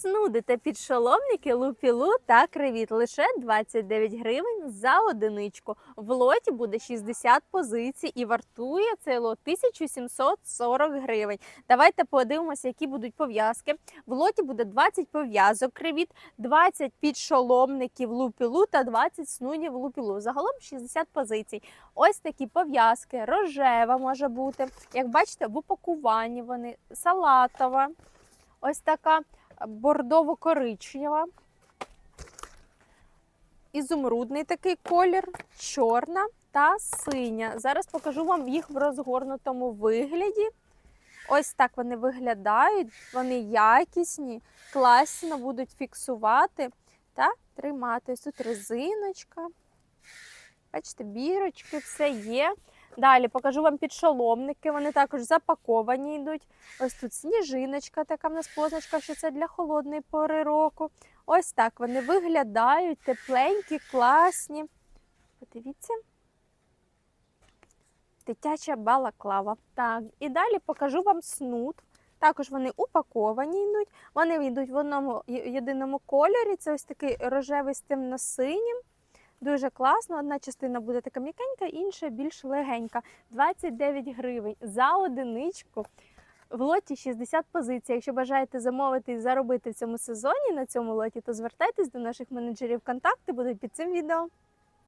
Снуди та підшоломники, лупілу та кривіт лише 29 гривень за одиничку. В лоті буде 60 позицій і вартує цей лот 1740 гривень. Давайте подивимося, які будуть пов'язки. В лоті буде 20 пов'язок кривіт, 20 підшоломників лупілу та 20 снудів лупілу. Загалом 60 позицій. Ось такі пов'язки, рожева може бути. Як бачите, в упакуванні вони салатова. Ось така бордово-коричнева. Ізумрудний такий колір, чорна та синя. Зараз покажу вам їх в розгорнутому вигляді. Ось так вони виглядають, вони якісні, класно будуть фіксувати та тримати. Ось тут резиночка. Бачите, бірочки, все є. Далі покажу вам підшоломники. Вони також запаковані йдуть. Ось тут сніжиночка, така в нас позначка, що це для холодної пори року. Ось так вони виглядають, тепленькі, класні. Подивіться. Дитяча балаклава. Так, і далі покажу вам снуд. Також вони упаковані йдуть. Вони йдуть в одному єдиному кольорі. Це ось такий рожевий з темно-синім. Дуже класно. Одна частина буде така м'якенька, інша більш легенька. 29 гривень за одиничку. В лоті 60 позицій. Якщо бажаєте замовити і заробити в цьому сезоні на цьому лоті, то звертайтесь до наших менеджерів. Контакти будуть під цим відео.